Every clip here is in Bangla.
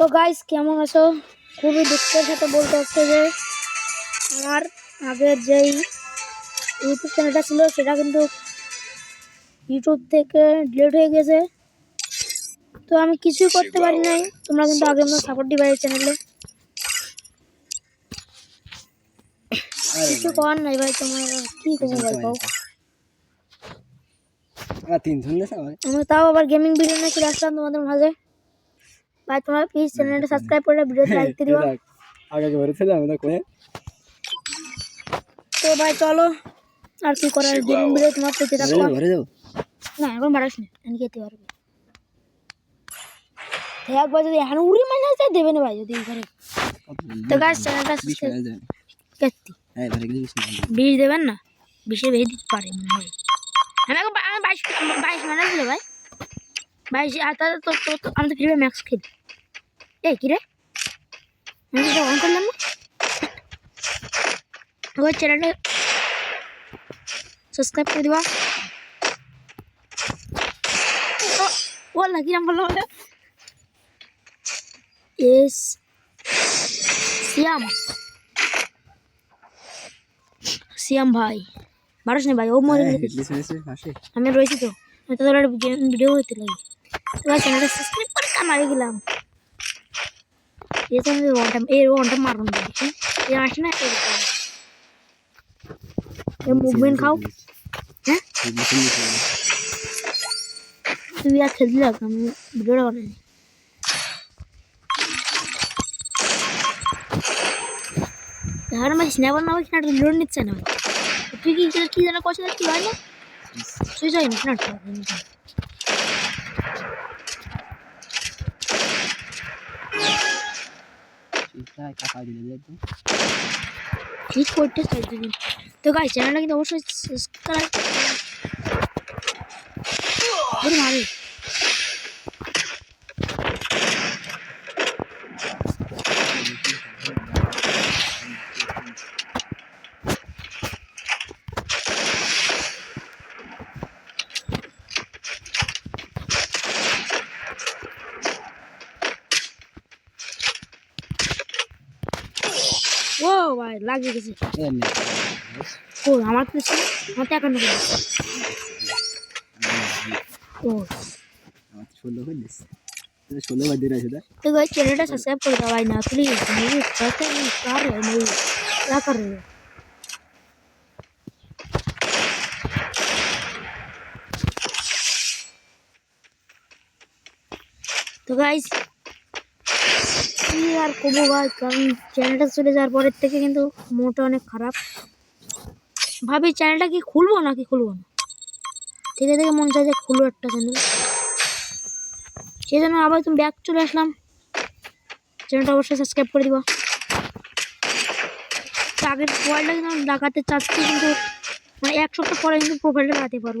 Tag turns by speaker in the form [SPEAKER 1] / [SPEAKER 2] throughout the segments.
[SPEAKER 1] তো গাইস কেমন আছো? খুবই দুঃখের সাথে বলতে হচ্ছে যে আমার আগের যেই ইউটিউব চ্যানেলটা ছিল সেটা কিন্তু ইউটিউব থেকে ডিলেট হয়ে গেছে। তো আমি কিছুই করতে পারি নাই। তোমরা কিন্তু আগে মতো সাপোর্ট দিবা এই চ্যানেলে কিছু করার নাই ভাই তোমার কি করব ভাই
[SPEAKER 2] আমার
[SPEAKER 1] আমি তাও আবার গেমিং ভিডিও নিয়ে চলে আসলাম তোমাদের মাঝে। ভাই তোমরা প্লিজ চ্যানেলটা সাবস্ক্রাইব করে ভিডিওতে লাইক দিয়ে দিবা
[SPEAKER 2] আগে বলেছিল আমি তো কোনে
[SPEAKER 1] তো ভাই চলো আর কি করার গেমিং ভিডিও তোমার পেতে থাকো
[SPEAKER 2] ঘরে যাও
[SPEAKER 1] না এখন বাড়াস না আমি খেতে পারবো তো একবার যদি এখন উড়ি মাইনাস যায় দেবে না ভাই যদি ঘরে তো গাছ চ্যানেলটা
[SPEAKER 2] বিশ মিনিট যাবে
[SPEAKER 1] কেত্তি
[SPEAKER 2] হ্যাঁ ঘরে গেলে বিশ মিনিট
[SPEAKER 1] বিষ দেবেন না বিষে বেশি দিতে পারে মনে হয় আমি এখন বা- আমি বাইশ বাইশ মাইনাস দিলে ভাই বাইশ আর তাহলে তো তো তো- আমি তো ফ্রি ম্যাক্স খেলি এই কী রে? আমি তো অন করলাম না? ওই চ্যানেলটা সাবস্ক্রাইব করে দিবা। ও, না বলে এস সিয়াম। সিয়াম ভাই। মানুষ নেই ভাই ও মরে
[SPEAKER 2] শুনেছে পাশে
[SPEAKER 1] আমি রয়েছি তো। আমি তো তোর ভিডিও হইতে লাগে। তোমার চ্যানেলটা সাবস্ক্রাইব করে কামাই গেলাম। তো আমি ওয়ানটা এই ওয়ানটা মারুন দেখি এই আসে না এই মুভমেন্ট খাও হ্যাঁ তুই আর খেলতে লাগ আমি ভিডিওটা বানাই এখন আমার সিনেমা না কিনা লোড নিচ্ছে না তুই কি কি যেন করছিস কি না তুই যাই না না
[SPEAKER 2] চিন্তা কাকা দিলে একদম।
[SPEAKER 1] ঠিক করতে দিবি তো গাই চ্যানেলটা কিন্তু অবশ্যই সাবস্ক্রাইব করে ভাই লাগিয়ে গেছে
[SPEAKER 2] এমনি
[SPEAKER 1] ও আমার তো ছিল আমার তো একান্ন করে ও
[SPEAKER 2] আমার তো ষোলো করে দিচ্ছে ষোলো বার দিন আছে তা
[SPEAKER 1] तो गाइस चैनल सब्सक्राइब कर दो भाई ना प्लीज मेरे कहते हैं क्या रहे हो नहीं क्या कर रहे हो তো গাইস কি আর করব ভাই? কারণ চ্যানেলটা চলে যাওয়ার পরের থেকে কিন্তু মোটা অনেক খারাপ। ভাবি চ্যানেলটা কি খুলবো নাকি খুলবো না? থেকে থেকে মন চায় যে খুলবো একটা চ্যানেল সেই জন্য আবার তুমি ব্যাক চলে আসলাম। চ্যানেলটা অবশ্যই সাবস্ক্রাইব করে দিবা। আগের প্রোফাইলটা কিন্তু লাগাতে চাচ্ছি কিন্তু মানে এক সপ্তাহ পরে কিন্তু প্রোফাইলটা লাগাতে পারব।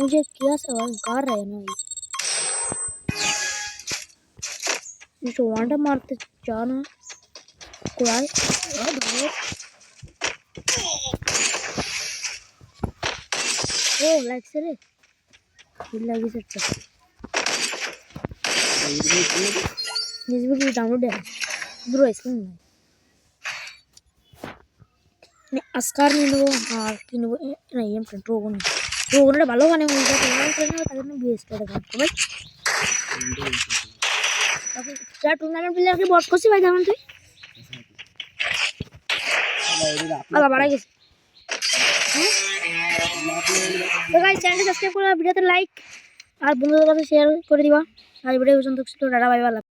[SPEAKER 1] मुझे क्या सवाल कर रहे हैं मुझे वांडा मारते जाना। कुड़ाई ओ लाइक से ले रे लगी सकता निजबुल डाउनलोड है। ब्रो, इसमें नहीं नहीं अस्कार हाँ, नहीं वो। हाँ नहीं एम कंट्रोल नहीं ফ্রেন্ড ভালো মনে হয় তোমরা করে তাদের জন্য বিএস করে গান ভাই যা টুর্নামেন্ট করছি ভাই যেমন গেছে। হ্যাঁ? লাইক আর বন্ধুদের কাছে শেয়ার করে দিবা। আর ভিডিও পর্যন্ত ছিল বাই বাই